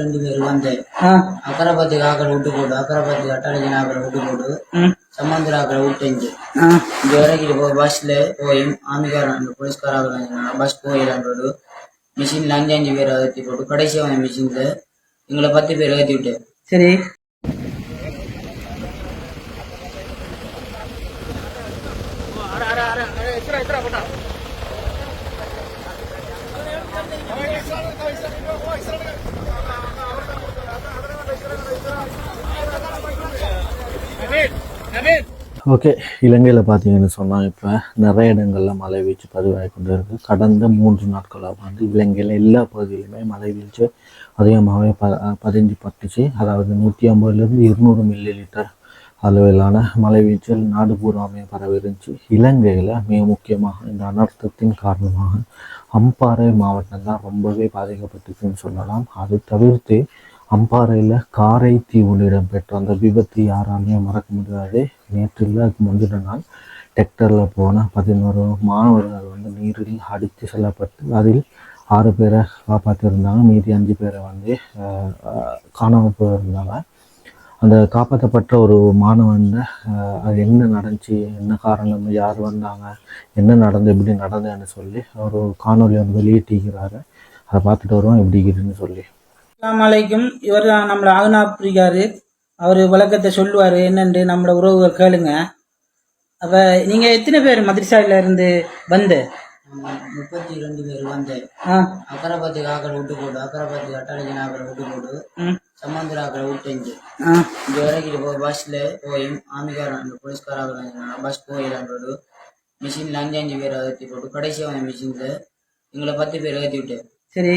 ரெண்டு பேர் வந்து ஆ. அக்கரைப்பத்துக்கு ஆக்களை விட்டு போட்டு அக்கரைப்பத்துக்கு அட்டாளஜன் ஆக்களை விட்டு போட்டு ம். சம்மந்தர் ஆக்களை விட்டு இங்கே ஆ. இங்கே இறக்கிட்டு போ பஸ்ஸில் போய் ஆமிக்காரன் போலீஸ்காராக பஸ் போயிடலான்றோடு மிஷினில் அஞ்சு அஞ்சு பேரை ஏற்றி போட்டு கடைசியாக வந்த மிஷினில் எங்களை பத்து பேர் ஏற்றி விட்டு. சரி. ஓகே இலங்கையில் பார்த்தீங்கன்னு சொன்னால் இப்போ நிறைய இடங்களில் மழை வீழ்ச்சி பதிவாகி கொண்டு இருக்கு. கடந்த மூன்று நாட்களாக வந்து இலங்கையில் எல்லா பகுதியிலுமே மழை வீழ்ச்சி அதிகமாகவே ப பதிஞ்சு பட்டுச்சு. அதாவது நூற்றி ஐம்பதுலேருந்து இருநூறு மில்லி லிட்டர் அளவிலான மழை வீழ்ச்சிகள் நாடு பூராமே பரவி இருந்துச்சு இலங்கையில் மிக முக்கியமாக இந்த அனர்த்தத்தின் காரணமாக அம்பாறை மாவட்டம் தான் ரொம்பவே பாதிக்கப்பட்டுச்சுன்னு சொல்லலாம். அது தவிர்த்து அம்பாறையில் காரை தீவுல இடம்பெற்ற அந்த விபத்து யாராலையும் மறக்க முடியாது? நேற்று அதுக்கு முந்தின நாள் டெக்டரில் போன பதினோரு மாணவர்கள் வந்து நீரில் அடித்து செல்லப்பட்டு அதில் ஆறு பேரை காப்பாற்றிருந்தாங்க மீதி அஞ்சு பேரை வந்து காணாமல் போயிருந்தாங்க. அந்த காப்பாற்றப்பட்ட ஒரு மாணவன் அது என்ன நடந்துச்சு என்ன காரணம் யார் வந்தாங்க என்ன நடந்து எப்படி நடந்ததுன்னு சொல்லி ஒரு காணொலி வந்து வெளியிட்டிருக்கிறாரு. அதை பார்த்துட்டு வருவோம் எப்படி இருக்குதுன்னு சொல்லி. அஸ்ஸலாமு அலைக்கும். இவர் தான் நம்மளை ஆகுனாப்பிரிக்காரு அவர் விளக்கத்தை சொல்லுவார். என்னன்னு நம்மளோட உறவுகள் கேளுங்க. அப்போ நீங்கள் எத்தனை பேர் மதுரசாயில இருந்து வந்து? முப்பத்தி ரெண்டு பேர் வந்து. ஆ. அக்கரைப்பத்துக்கு ஆக்களை விட்டு போட்டு அக்கரைப்பத்துக்கு அட்டாளஜன் ஆக்களை விட்டு போட்டு சம்மந்தர் ஆக்களை விட்டு இங்கே ஆ. இங்கே இறக்கிட்டு போ பஸ்ஸில் போய் ஆமிக்காரன் போலீஸ்காராக பஸ் போயிடலான்றோடு மிஷினில் அஞ்சு அஞ்சு பேரை ஏற்றி போட்டு கடைசியாக வந்த மிஷினில் எங்களை பத்து பேர் ஏற்றி விட்டு. சரி.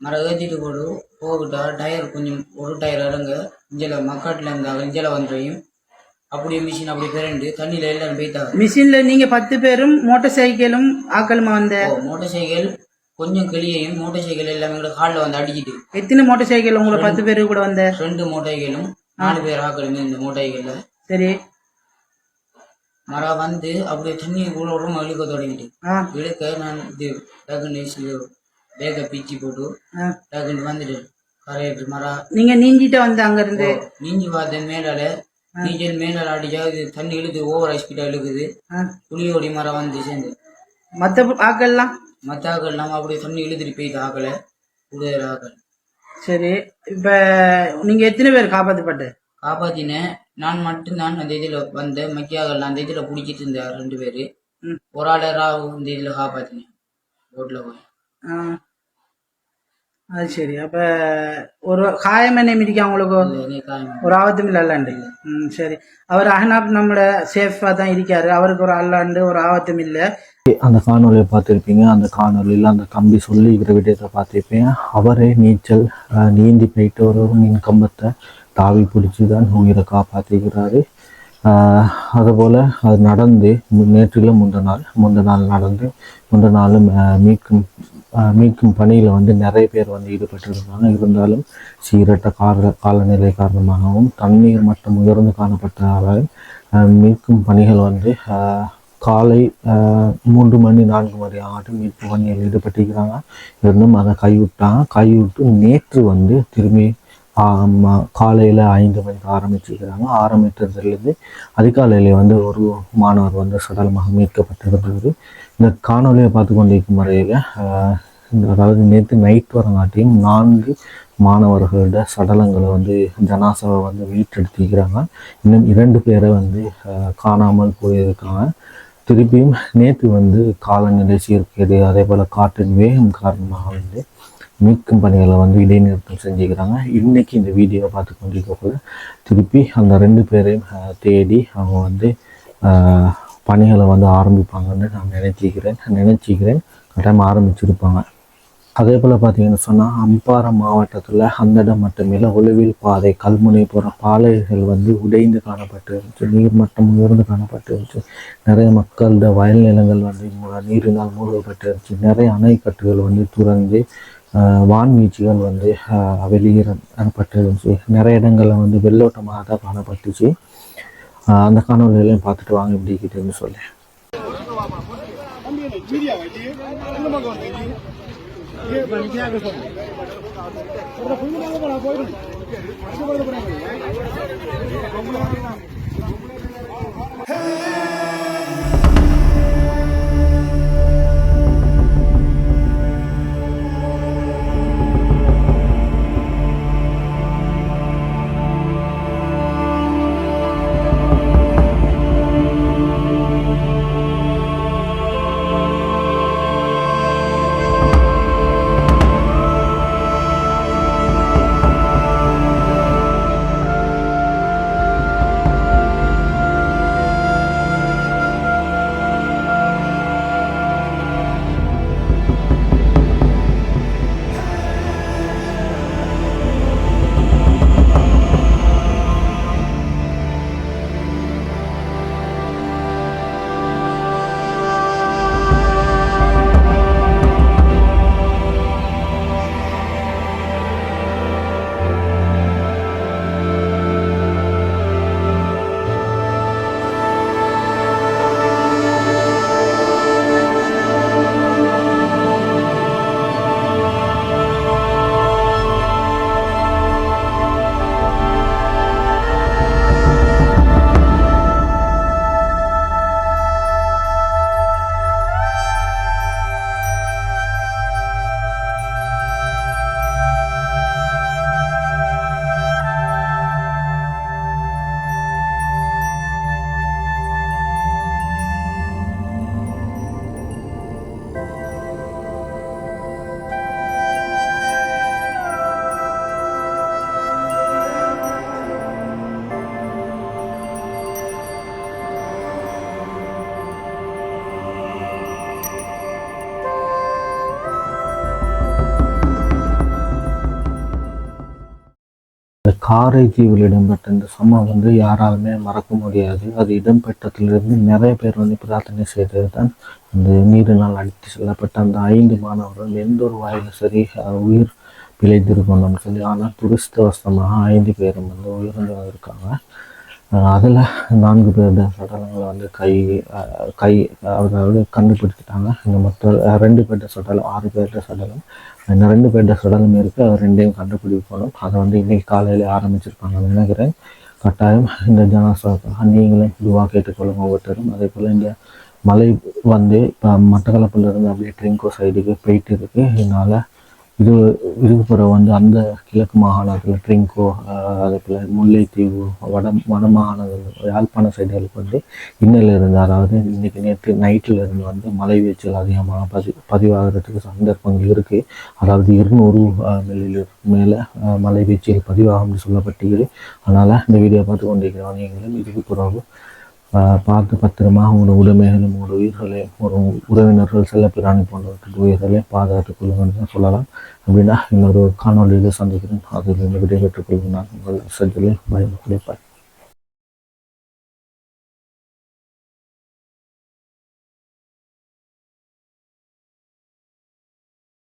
மரம் ஏற்றிட்டு போடு. போகிட்டா டயர் கொஞ்சம் ஒரு டயர் இறங்க. இஞ்சில் மக்காட்டில் இருந்தாங்க. இஞ்சில் வந்துறையும் அப்படியே மிஷின் அப்படி பிறண்டு தண்ணியில் எல்லாரும் போய்த்தாங்க மிஷினில் நீங்கள் பத்து பேரும் மோட்டார் சைக்கிளும் ஆக்களுமா வந்த? மோட்டார் சைக்கிள் கொஞ்சம் கிளியையும் மோட்டார் சைக்கிள் எல்லாமே எங்களை காலில் வந்து அடிக்கிட்டு. எத்தனை மோட்டார் சைக்கிள் உங்களை பத்து பேர் கூட வந்த? ரெண்டு மோட்டார் சைக்கிளும் நாலு பேர் ஆக்கலுமே இந்த மோட்டார் சைக்கிளில் சரி. மரம் வந்து அப்படியே தண்ணி கூட உடம்பு இழுக்க தொடங்கிட்டு. இழுக்க நான் இது டக்குன்னு பேக்கை பீச்சி போட்டு டக்குன்னு வந்துட்டு கரையிட்டு மரம் நீங்கள் நீஞ்சிட்டு வந்த அங்கேருந்து? நீஞ்சி பார்த்தேன் மேலால நீச்சல் மேலால அடிச்சா இது தண்ணி இழுக்குது ஓவர் ஸ்பீடா இழுக்குது. புளியோடி மரம் வந்து சேர்ந்து. மற்ற ஆக்கள்லாம்? மற்ற ஆக்கள் இல்லாமல் அப்படியே தண்ணி இழுத்துட்டு போயிட்டு ஆக்கலை. கூடுதல் ஆக்கள். சரி இப்போ நீங்கள் எத்தனை பேர் காப்பாற்றப்பட்டு காப்பாத்தினேன். நான் மட்டும்தான் அந்த இதில் வந்தேன் மக்கியாக்கள் அந்த இதில் பிடிச்சிட்டு இருந்தேன் ரெண்டு பேர். ஒரு ஆள் ராவு இந்த இதில் காப்பாத்தினேன். ரோட்டில் போய். ஆ. அது சரி. அப்போ ஒரு காயம் என்ன மிதிக்க அவங்களுக்கு ஒரு ஆபத்தும் இல்லை அல்லாண்டு ம் சரி. அவர் அஹனாப் நம்மளோட சேஃபாக தான் இருக்காரு. அவருக்கு ஒரு அல்லாண்டு ஒரு ஆபத்தும் இல்லை. அந்த காணொலியை பார்த்துருப்பீங்க. அந்த காணொலியில் அந்த தம்பி சொல்லி இருக்கிற விடயத்தை பார்த்துருப்பீங்க. அவரே நீச்சல் நீந்தி போயிட்டு ஒரு மின் கம்பத்தை தாவி பிடிச்சி தான் உயிரை காப்பாற்றிக்கிறாரு அதுபோல் அது நடந்து மு- நேற்றில முந்த நாள் முந்த நாள் நடந்து முந்த நாளும் மீட்கும் மீட்கும் பணியில் வந்து நிறைய பேர் வந்து ஈடுபட்டிருக்காங்க இருந்தாலும் சீரற்ற கால காலநிலை காரணமாகவும் தண்ணீர் மட்டம் உயர்ந்து காணப்பட்டதால் மீட்கும் பணிகள் வந்து காலை மூன்று மணி நான்கு மணி ஆகட்டும் மீட்பு பணியில் ஈடுபட்டிருக்கிறாங்க. இருந்தும் அதை கைவிட்டாங்க கைவிட்டு நேற்று வந்து திரும்பி காலையில் ஐந்து மணிக்கு ஆரம்பிச்சிருக்கிறாங்க. ஆரம்பித்ததுலேருந்து அதிகாலையில் வந்து ஒரு மாணவர் வந்து சடலமாக மீட்கப்பட்டிருந்தது இந்த காணொலியை பார்த்து கொண்டிருக்கும் முறையில் அதாவது நேற்று நைட் வரங்காட்டியும் நான்கு மாணவர்களோட சடலங்களை வந்து ஜனாசாவை வந்து மீட்டெடுத்திருக்கிறாங்க. இன்னும் இரண்டு பேரை வந்து காணாமல் போயிருக்காங்க. திருப்பியும் நேற்று வந்து காலநிலை சீர்கேடு அதே போல் காற்றின் வேகம் காரணமாக வந்து மீட்கும் பணிகளை வந்து இடைநிறுத்தம் செஞ்சுக்கிறாங்க. இன்றைக்கி இந்த வீடியோவை பார்த்து கொண்டிருக்கக்குள்ள திருப்பி அந்த ரெண்டு பேரையும் தேடி அவங்க வந்து பணிகளை வந்து ஆரம்பிப்பாங்கன்னு நான் நினச்சிக்கிறேன். நினச்சிக்கிறேன். கட்டாயம் ஆரம்பிச்சிருப்பாங்க. அதே போல் பார்த்தீங்கன்னு சொன்னால் அம்பாறை மாவட்டத்தில் அந்த இடம் மட்டுமில்லை உளவில் பாதை கல்முனை போகிற பாலைகள் வந்து உடைந்து காணப்பட்டு இருந்துச்சு. நீர்மட்டம் உயர்ந்து காணப்பட்டு இருந்துச்சு. நிறைய மக்களோட வயல் நிலங்கள் வந்து நீரினால் மூழ்கப்பட்டு இருந்துச்சு. நிறைய அணைக்கட்டுகள் வந்து துறந்து வான்வீச்சுகள் வந்து ஆஹ், வெளியேறப்பட்டு இருந்துச்சு நிறைய இடங்களில் வந்து வெள்ளோட்டமாக தான் காணப்பட்டுச்சு. அந்த காணொலிகளையும் பார்த்துட்டு வாங்க எப்படி இருக்குதுன்னு சொல்லி. போயிடும் காரைதீவில் இடம்பெற்ற இந்த சம்பவம் வந்து யாராலுமே மறக்க முடியாது. அது இடம்பெற்றதிலிருந்து நிறைய பேர் வந்து பிரார்த்தனை செய்தது தான் அந்த நீரினால் அடித்து செல்லப்பட்ட அந்த ஐந்து மாணவர்கள் எந்த ஒரு வாயிலும் சரி உயிர் பிழைத்திருக்கணும்னு சொல்லி ஆனால் துரிஸ்தவசமாக ஐந்து பேரும் வந்து உயிரிழந்து இருக்காங்க அதில் நான்கு பேர் சடலங்களை வந்து கை கை அதாவது கண்டுபிடிச்சிட்டாங்க. இந்த மற்ற ரெண்டு பேர்ட சடலம் ஆறு பேர்ட சடலம் இந்த ரெண்டு பேர்ட சடலம் இருக்குது அது ரெண்டையும் கண்டுபிடிக்கணும். அதை வந்து இன்றைக்கி காலையில் ஆரம்பிச்சிருப்பாங்கன்னு நினைக்கிறேன். கட்டாயம் இந்த ஜனாசாவுக்காக நீங்களும் இதுவாக கேட்டுக்கொள்ளுங்க ஒவ்வொருத்தரும். அதே போல் இந்த மலை வந்து இப்போ மட்டக்களப்புல இருந்து அப்படியே ட்ரிங்கோ சைடுக்கு போயிட்டு இருக்குது இதனால் இது இதுக்கப்புறம் வந்து அந்த கிழக்கு மாகாணத்தில் ட்ரிங்கோ ஆஹ் அதே போல் முல்லைத்தீவு வட வட மாகாணத்தில் யாழ்ப்பாண சைடுகளுக்கு வந்து இன்னல் இருந்து அதாவது இன்னைக்கு நேற்று நைட்டில் இருந்து வந்து மழை வீச்சல் அதிகமாக பதி பதிவாகிறதுக்கு சந்தர்ப்பங்கள் இருக்குது அதாவது இருநூறு மில்லில் மேலே மழை வீச்சல் பதிவாகும்னு சொல்லப்பட்டிருக்கு. அதனால் இந்த வீடியோ பார்த்து கொண்டிருக்கிறவங்க எங்களும் இதுக்கு பிறகு பார்த்து பத்திரமா உங்களோட உடைமைகளும் உங்களோட உயிர்களை ஒரு உறவினர்கள் செல்ல பிராணி போன்றவற்றின் உயிர்களை பாதுகாத்துக் கொள்ளுங்கள் சொல்லலாம். அப்படின்னா இன்னொரு காணொலியில் சந்திக்கிறேன். அதில் இந்த விடை பெற்றுக் கொள்கிறேன் நான் உங்கள் சஜலில் பயன்